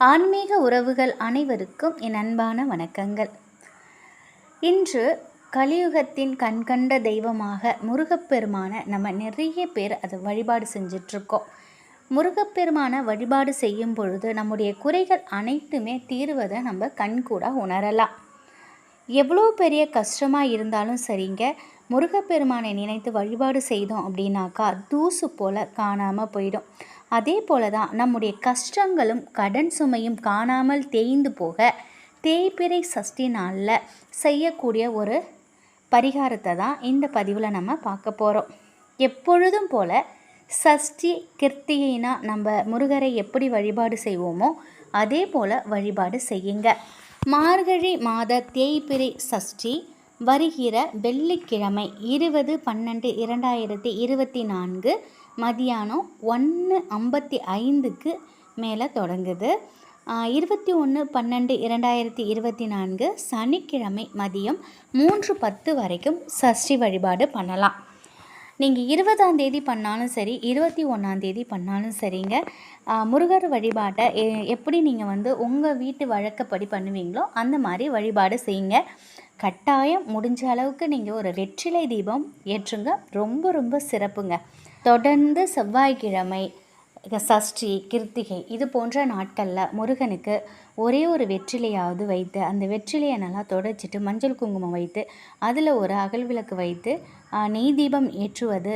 ஆன்மீக உறவுகள் அனைவருக்கும் என் அன்பான வணக்கங்கள். இன்று கலியுகத்தின் கண்கண்ட தெய்வமாக முருகப்பெருமான நம்ம நிறைய பேர் அதை வழிபாடு செஞ்சிட்ருக்கோம். முருகப்பெருமான வழிபாடு செய்யும் பொழுது நம்முடைய குறைகள் அனைத்துமே தீர்வதை நம்ம கண்கூட உணரலாம். எவ்வளோ பெரிய கஷ்டமாக இருந்தாலும் சரிங்க முருகப்பெருமானை நினைத்து வழிபாடு செய்தோம் அப்படின்னாக்கா தூசு போல் காணாமல் போயிடும். அதே போல தான் நம்முடைய கஷ்டங்களும் கடன் சுமையும் காணாமல் தேய்ந்து போக தேய்பிறை சஷ்டி நாளில் செய்யக்கூடிய ஒரு பரிகாரத்தை தான் இந்த பதிவில் நம்ம பார்க்க போகிறோம் எப்பொழுதும் போல் சஷ்டி கிருத்திகைனா நம்ம முருகரை எப்படி வழிபாடு செய்வோமோ அதே போல் வழிபாடு செய்யுங்க. மார்கழி மாத தேய்பிறை சஷ்டி வருகிற வெள்ளிக்கிழமை இருபது பன்னெண்டு இரண்டாயிரத்தி இருபத்தி நான்கு மதியானம் ஒன்று ஐம்பத்தி ஐந்துக்கு மேலே தொடங்குது. இருபத்தி ஒன்று பன்னெண்டு இரண்டாயிரத்தி இருபத்தி நான்கு சனிக்கிழமை மதியம் மூன்று பத்து வரைக்கும் சஷ்டி வழிபாடு பண்ணலாம். நீங்கள் இருபதாம் தேதி பண்ணாலும் சரி இருபத்தி ஒன்றாந்தேதி பண்ணாலும் சரிங்க. முருகர் வழிபாட்டை எப்படி நீங்கள் வந்து உங்கள் வீட்டு வழக்கப்படி பண்ணுவீங்களோ அந்த மாதிரி வழிபாடு செய்யுங்க. கட்டாயம் முடிஞ்ச அளவுக்கு நீங்கள் ஒரு வெற்றிலை தீபம் ஏற்றுங்க. ரொம்ப ரொம்ப சிறப்புங்க. தொடர்ந்து செவ்வாய்க்கிழமை சஷ்டி கிருத்திகை இது போன்ற நாட்களில் முருகனுக்கு ஒரே ஒரு வெற்றிலையாவது வைத்து அந்த வெற்றிலையை நல்லா தொடச்சிட்டு மஞ்சள் குங்குமம் வைத்து அதில் ஒரு அகல் விளக்கு வைத்து நெய் தீபம் ஏற்றுவது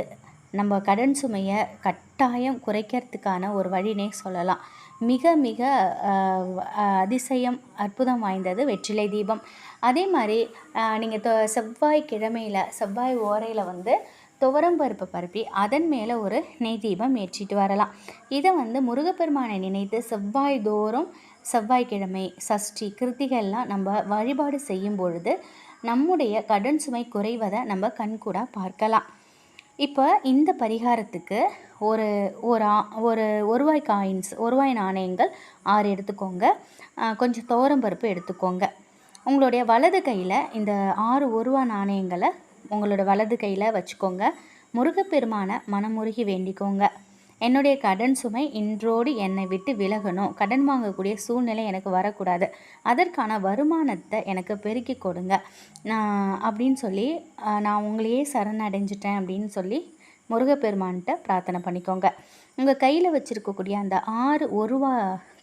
நம்ம கடன் சுமையை கட்டாயம் குறைக்கிறதுக்கான ஒரு வழினே சொல்லலாம். மிக மிக அதிசயம் அற்புதம் வாய்ந்தது வெற்றிலை தீபம். அதே மாதிரி நீங்கள் தொ செவ்வாய் கிழமையில் செவ்வாய் ஓரையில் வந்து துவரம் பருப்பு பருப்பி அதன் மேலே ஒரு நெய் தீபம் ஏற்றிட்டு வரலாம். இதை வந்து முருகப்பெருமானை நினைத்து செவ்வாய் தோறும் செவ்வாய்க்கிழமை சஷ்டி கிருத்திகள்லாம் நம்ம வழிபாடு செய்யும் பொழுது நம்முடைய கடன் சுமை குறைவதை நம்ம கண்கூடாக பார்க்கலாம். இப்போ இந்த பரிகாரத்துக்கு ஒரு ஒரு ஒரு ஒருவாய் காயின்ஸ் ஒருவாய் நாணயங்கள் ஆறு எடுத்துக்கோங்க. கொஞ்சம் பருப்பு எடுத்துக்கோங்க. உங்களுடைய வலது கையில் இந்த ஆறு ஒருவா நாணயங்களை உங்களோட வலது கையில் வச்சுக்கோங்க. முருகப்பெருமானை மனமுருகி வேண்டிக்கோங்க. என்னுடைய கடன் சுமை இன்றோடு என்னை விட்டு விலகணும். கடன் வாங்கக்கூடிய சூழ்நிலை எனக்கு வரக்கூடாது. அதற்கான வருமானத்தை எனக்கு பெருக்கி கொடுங்க. நான் அப்படின்னு சொல்லி நான் உங்களையே சரணடைஞ்சிட்டேன் அப்படின்னு சொல்லி முருகப்பெருமான்கிட்ட பிரார்த்தனை பண்ணிக்கோங்க. உங்கள் கையில் வச்சுருக்கக்கூடிய அந்த ஆறு ஒருவா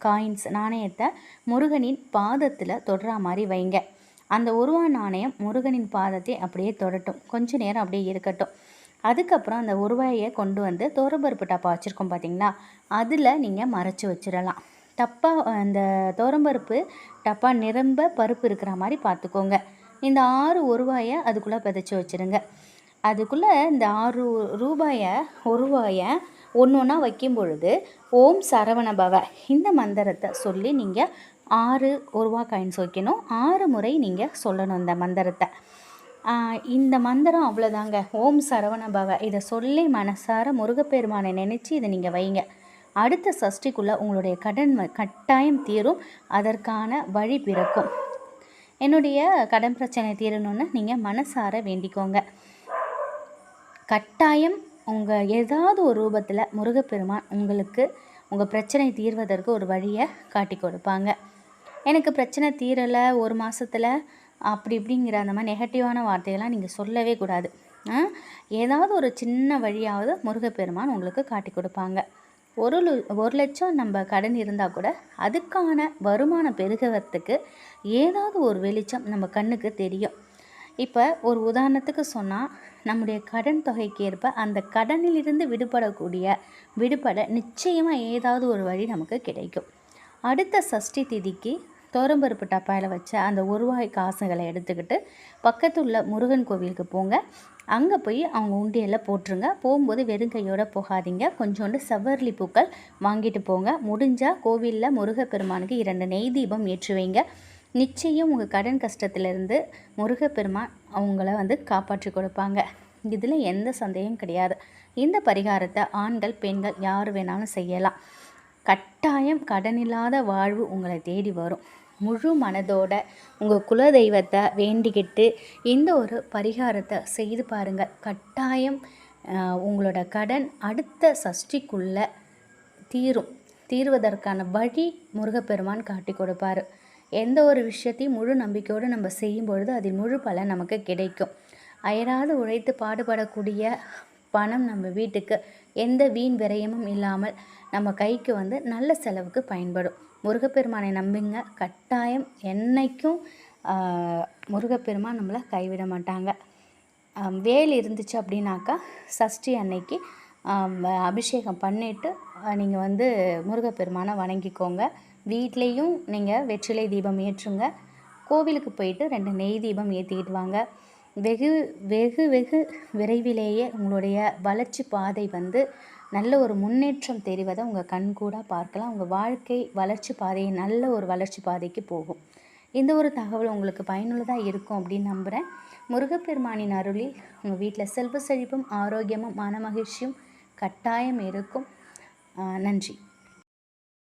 காயின்ஸ் நாணயத்தை முருகனின் பாதத்தில் தொடுற மாதிரி வைங்க. அந்த உருவா நாணயம் முருகனின் பாதத்தை அப்படியே தொடட்டும். கொஞ்ச நேரம் அப்படியே இருக்கட்டும். அதுக்கப்புறம் அந்த உருவாயை கொண்டு வந்து தோரம்பருப்பு டப்பா வச்சுருக்கோம் பார்த்தீங்களா அதில் நீங்கள் மறைச்சி வச்சிடலாம் டப்பா அந்த தோரம்பருப்பு டப்பா நிரம்ப பருப்பு இருக்கிற மாதிரி பார்த்துக்கோங்க இந்த ஆறு ஒருவாயை அதுக்குள்ளே விதைச்சி வச்சுருங்க. அதுக்குள்ளே இந்த ஆறு ரூபாயை ஒருவாயை ஒன்று ஒன்றா வைக்கும் பொழுது ஓம் சரவண பவ. இந்த மந்திரத்தை சொல்லி நீங்கள் ஆறு ஒருவா காயின்ஸ் வைக்கணும். ஆறு முறை நீங்கள் சொல்லணும் இந்த மந்திரத்தை. இந்த மந்திரம் அவ்வளோதாங்க ஓம் சரவண பவ. இதை சொல்லி மனசார முருகப்பெருமானை நினச்சி இதை நீங்கள் வைங்க. அடுத்த சஷ்டிக்குள்ளே உங்களுடைய கடன் கட்டாயம் தீரும். அதற்கான வழி பிறக்கும். என்னுடைய கடன் பிரச்சனை தீரணும்னு நீங்கள் மனசார வேண்டிக்கோங்க. கட்டாயம் உங்கள் ஏதாவது ஒரு ரூபத்தில் முருகப்பெருமான் உங்களுக்கு உங்கள் பிரச்சனை தீர்வதற்கு ஒரு வழியை காட்டி கொடுப்பாங்க. எனக்கு பிரச்சனை தீரலை ஒரு மாதத்தில் அப்படி இப்படிங்கிற அந்த மாதிரி நெகட்டிவான வார்த்தையெல்லாம் நீங்கள் சொல்லவே கூடாது. ஏதாவது ஒரு சின்ன வழியாவது முருகப்பெருமான் உங்களுக்கு காட்டி கொடுப்பாங்க. ஒரு ஒரு லட்சம் நம்ம கடன் இருந்தால் கூட அதுக்கான வருமானம் பெருகிறதுக்கு ஏதாவது ஒரு வெளிச்சம் நம்ம கண்ணுக்கு தெரியும். இப்போ ஒரு உதாரணத்துக்கு சொன்னால் நம்முடைய கடன் தொகைக்கு ஏற்ப அந்த கடனிலிருந்து விடுபடக்கூடிய விடுபட நிச்சயமாக ஏதாவது ஒரு வழி நமக்கு கிடைக்கும். அடுத்த சஷ்டி திதிக்கு தோரம்பருப்பு டப்பாயில் வச்ச அந்த ஒருவாய் காசுகளை எடுத்துக்கிட்டு பக்கத்தில் உள்ள முருகன் கோவிலுக்கு போங்க. அங்கே போய் அவங்க உண்டியெல்லாம் போட்டுருங்க. போகும்போது வெறும் கையோடு போகாதீங்க. கொஞ்சோண்டு செவ்வரளி பூக்கள் வாங்கிட்டு போங்க. முடிஞ்சால் கோவிலில் முருகப்பெருமானுக்கு இரண்டு நெய் தீபம் ஏற்றுவீங்க நிச்சயம் உங்கள் கடன் கஷ்டத்துலேருந்து முருகப்பெருமான் அவங்கள வந்து காப்பாற்றி கொடுப்பாங்க. இதில் எந்த சந்தேகம் கிடையாது. இந்த பரிகாரத்தை ஆண்கள் பெண்கள் யார் வேணாலும் செய்யலாம். கட்டாயம் கடனில்லாத வாழ்வு உங்களை தேடி வரும். முழு மனதோட உங்கள் குலதெய்வத்தை வேண்டிக்கிட்டு இந்த ஒரு பரிகாரத்தை செய்து பாருங்கள் கட்டாயம் உங்களோட கடன் அடுத்த சஷ்டிக்குள்ளே தீரும். தீர்வதற்கான வழி முருகப்பெருமான் காட்டி கொடுப்பார். எந்த ஒரு விஷயத்தையும் முழு நம்பிக்கையோடு நம்ம செய்யும் பொழுது அதில் முழு பலன் நமக்கு கிடைக்கும். அயராது உழைத்து பாடுபடக்கூடிய பணம் நம்ம வீட்டுக்கு எந்த வீண் விரயமும் இல்லாமல் நம்ம கைக்கு வந்து நல்ல செலவுக்கு பயன்படும். முருகப்பெருமானை நம்புங்க. கட்டாயம் என்றைக்கும் முருகப்பெருமான் நம்மளை கைவிட மாட்டாங்க. வேல் இருந்துச்சு அப்படின்னாக்கா சஷ்டி அன்னைக்கு அபிஷேகம் பண்ணிவிட்டு நீங்கள் வந்து முருகப்பெருமானை வணங்கிக்கோங்க. வீட்லேயும் நீங்கள் வெற்றிலை தீபம் ஏற்றுங்க. கோவிலுக்கு போயிட்டு ரெண்டு நெய் தீபம் ஏற்றிக்கிட்டு வாங்க. வெகு வெகு வெகு விரைவிலேயே உங்களுடைய வளர்ச்சி பாதை வந்து நல்ல ஒரு முன்னேற்றம் தெரிவதை உங்கள் கண்கூடாக பார்க்கலாம். உங்கள் வாழ்க்கை வளர்ச்சி பாதையை நல்ல ஒரு வளர்ச்சி பாதைக்கு போகும். இந்த ஒரு தகவல் உங்களுக்கு பயனுள்ளதாக இருக்கும் அப்படின்னு நம்புகிறேன் முருகப்பெருமானின் அருளில் உங்கள் வீட்டில் செல்வ செழிப்பும் ஆரோக்கியமும் மன மகிழ்ச்சியும் கட்டாயம் இருக்கும். நன்றி.